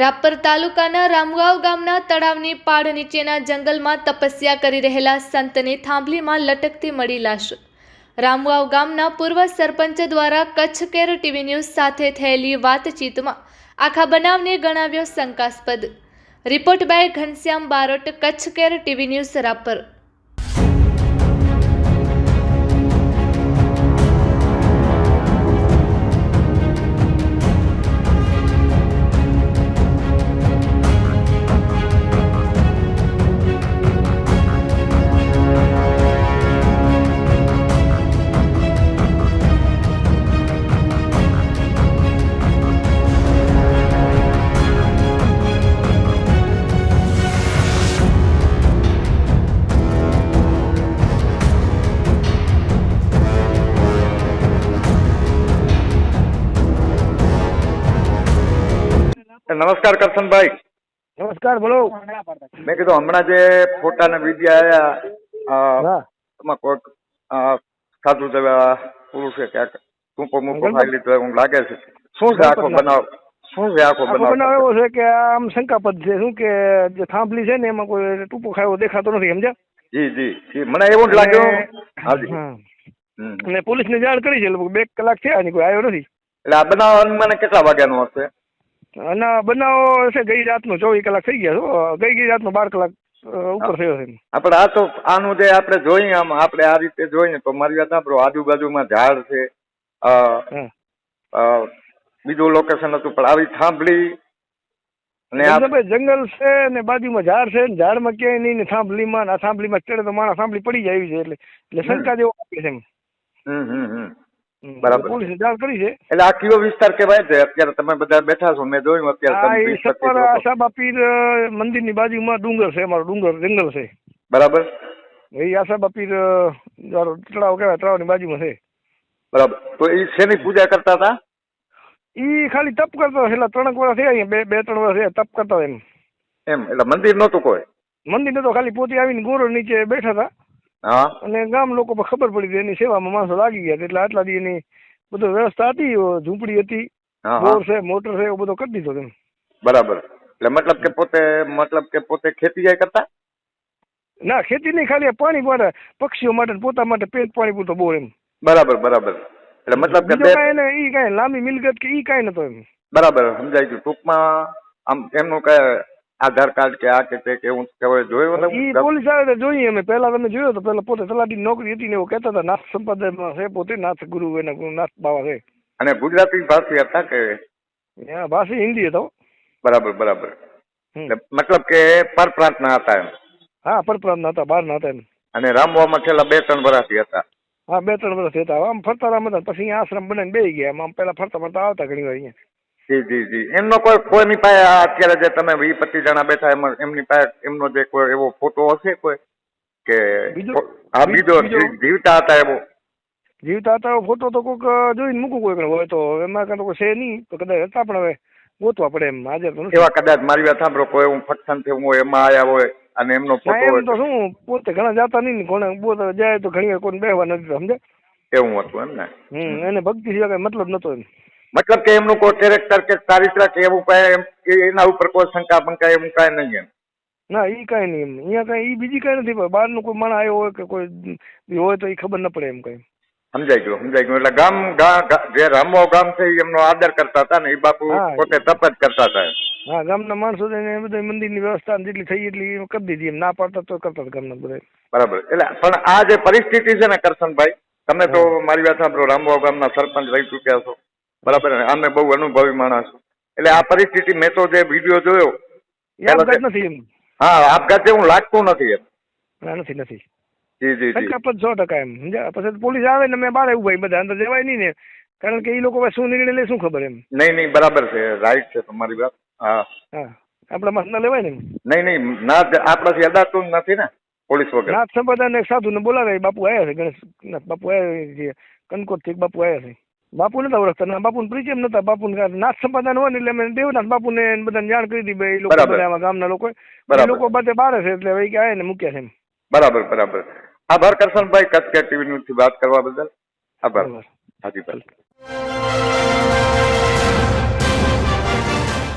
રાપર તાલુકાના રામગાંવ ગામના તળાવની પાડ નીચેના જંગલમાં તપસ્યા કરી રહેલા સંતને થાંભલીમાં લટકતી મળી લાશ. રામગાંવ ગામના પૂર્વ સરપંચ દ્વારા કચ્છ કેર ટીવી ન્યૂઝ સાથે થયેલી વાતચીતમાં આખા બનાવને ગણાવ્યો શંકાસ્પદ. Report by Ghanshyam Barot Kutch care TV news Rapar. નમસ્કાર કરશનભાઈ. નમસ્કાર બોલો. મેં કીધું હમણાં જે ફોટા ને વીડિયો આવ્યા એમાં કોઈક સાધુ જેવા પુરુષે ક્યાંક ટૂંકો મૂકો ખાઈ લીધો એવું લાગે છે. શું છે આખો બનાવ? શું છે આખો બનાવ? એવો છે કે આમ શંકાપદ છે શું કે જે થાંભલી છે ને એમાં કોઈ ટૂંકો ખાયો દેખાતો નથી સમજ્યા? જી જી મને એવું જ લાગ્યું. હાજી. અને પોલીસને જાણ કરી છે બે કલાક થયા આની કોઈ આવ્યો નથી. એટલે આ બનાવ અનુમાને કેટલા વાગ્યાનો હશે? અને બનાવો છે ગઈ રાતનો ચોવીસ કલાક થઈ ગયા છો ગઈ ગઈ રાતનો બાર કલાક ઉપર થયો છે આપણે આ તો આનું જે આપણે જોઈએ આમ આપણે આ રીતે જોઈએ તો મારી વાત સાંભળો આજુબાજુમાં ઝાડ છે બીજું લોકેશન હતું પણ આવી થાંભલી અને આ જંગલ છે ને બાજુમાં ઝાડ છે ને ઝાડમાં ક્યાંય નહીં ને થાંભલીમાં ને આ થાંભલીમાં ચડે તો માણસ થાંભલી પડી જાય એવી છે એટલે એટલે શંકા જેવો આપે છે એમ. હમ હમ હમ. બરાબર. પોલીસને જાણ કરી છે. એટલે આ કયો વિસ્તાર કહેવાય? છે અત્યારે તમે બધા બેઠા છો મેં જોયું અત્યારે તમે સપર આશાબા પીર અ, મંદિરની બાજુમાં ડુંગર છે અમારો ડુંગર જંગલ છે. બરાબર. એ આશાબા પીર અ, વાળો તળાવની બાજુમાં છે. બરાબર. તો એ શેની પૂજા કરતા હતા? ઈ ખાલી તપ કરતો છેલ્લા ત્રણ વર્ષ થયા બે બે ત્રણ વર્ષ થયા તપ કરતા એમ. એમ એટલે મંદિર નહોતું કોઈ? મંદિર તો ખાલી પોતે આવીને ગોરો નીચે બેઠા હતા. હા? અને ગામ લોકો પર ખબર પડી હતી એની સેવામાં માણસો લાગી ગયા એટલે આટલા દી એની બધું વ્યવસ્થા હતી ઝૂંપડી હતી બોર છે મોટર છે એવો બધો કરી દીધો એમ બરાબર. એટલે મતલબ કે પોતે મતલબ કે પોતે ખેતી જાય કરતા? ના ખેતી નહીં ખાલી પાણી માટે પક્ષીઓ માટે પોતા માટે પેટ પાણી પૂરતો બોર એમ. બરાબર બરાબર. એટલે મતલબ કે કાંઈ એને ઈ કાંઈ લાંબી મિલકત કે ઈ કાંઈ નતો એમ. બરાબર સમજાય ગયું. ટૂંકમાં આમ એમનું કઈ આધાર કાર્ડ કે આ કે તે કે એવું કહેવાય જોયું ઈ પોલીસ આવે તો જોઈએ અમે. પહેલા તમે જોયો તો પહેલા પોતે તલાટી નોકરી હતી ને એવું કહેતા હતા. નાથ સંપ્રદાયમાં છે પોતે નાથ ગુરુ એના ગુરુ નાથ બાવા છે. અને ગુજરાતી ભાષી હતા કે? ભાષા હિન્દી હતો બરાબર બરાબર. મતલબ કે પરપ્રાંતના હતા એમ? હા પર પ્રાર્થના હતા બહારના હતા એમ. અને રામવામાં છેલ્લા બે ત્રણ વર્ષથી હતા. હા બે ત્રણ વર્ષથી હતા. આમ ફરતા રામ હતા પછી આશ્રમ બનાવીને બે ગયા. આમ પેલા ફરતા ફરતા આવતા ઘણી વાર અહીંયા. જી જી જી. એમનો કોઈ કોઈની પાસે અત્યારે જે તમે વી પચીસ જણા બેઠા એમાં એમની પાસે એમનો જે કોઈ એવો ફોટો હશે કોઈ? કે? હા બીજો? જીવતા હતા એવો? જીવતા હતા એવો ફોટો તો કોઈક જોઈને મૂકું કોઈ હોય તો. એમાં કાં તો કોઈ છે નહીં. તો કદાચ હતા પણ હવે ગોતવા પડે એમ. હાજર તો એવા કદાચ મારી વાત સાંભળો કોઈ એવું ફંક્શન થયું હોય એમાં આયા હોય અને એમનો ફોટો એમ તો શું પોતે ઘણા જાતા નહીં કોને પોતે જાય તો ઘણી વાર કોઈને બેહવા નથી સમજે એવું હતું એમ ને? હમ એને ભક્તિ સિવાય કઈ મતલબ નતો એમ. મતલબ કે એમનું કોઈ કેરેક્ટર કે ચારિત્ર કે એવું કઈ એમ કે એના ઉપર કોઈ શંકા બંકા એવું કઈ નહીં એમ. ના એ કાંઈ નહીં એમ. અહીંયા કાંઈ બીજી કાંઈ નથી બહારનું કોઈ માણસ આવ્યો હોય કે કોઈ હોય તો એ ખબર ન પડે એમ કઈ. સમજાઈ ગયું સમજાઈ ગયું. એટલે ગામ જે રામો ગામ છે એમનો આદર કરતા હતા ને એ બાપુ પોતે તપ જ કરતા હતા હા ગામના માણસો એને બધા મંદિરની વ્યવસ્થા જેટલી થઈ એટલી કરી દીધી એમ. ના પાડતા તો કરતા હતા ગામના બધા બરાબર. એટલે પણ આ જે પરિસ્થિતિ છે ને કરશનભાઈ તમે તો મારી વાત સાંભળો રામો ગામના સરપંચ રહી ચૂક્યા છો. બરાબર અમે બહુ અનુભવી માણસ. એટલે આ પરિસ્થિતિ મેં તો જે વીડિયો જોયો આપઘાત નથી હા આપઘાત જેવું લાગતું નથી એમ. ના નથી નથી. જી જી જી. સો ટકા એમ પછી પોલીસ આવે ને મેં બારે ઊભા બધા અંદર જવાય નહીં ને. કારણ કે એ લોકો શું નિર્ણય લે શું ખબર એમ? નહીં નહીં બરાબર છે રાઈટ છે તમારી વાત. હા. હા. આપણા માં ન લેવાય ને નહીં નહીં ના આપણાથી નથી ને પોલીસ વગર. નાથ સંપ્રદાય એક સાધુ ને બોલાવે બાપુ આવ્યા છે ગણેશ બાપુ આવ્યા છે કનકોટથી બાપુ આવ્યા છે. બાપુ નતા ઓળખતા ના બાપુ પરિચય નતા બાપુ નાથ સંપાદન હોય ને એટલે મેં દેવનાથ બાપુ ને બધાને જાણ કરી ભાઈ. એ લોકો. બધા ગામના લોકો. એ લોકો બધે બારે છે એટલે ભાઈ કે આયા ને મૂક્યા છે એમ. બરાબર બરાબર. આભાર કરશનભાઈ. કચ્છ ટીવી ન્યૂઝથી વાત કરવા બદલ. આભાર. હાજી ભાઈ.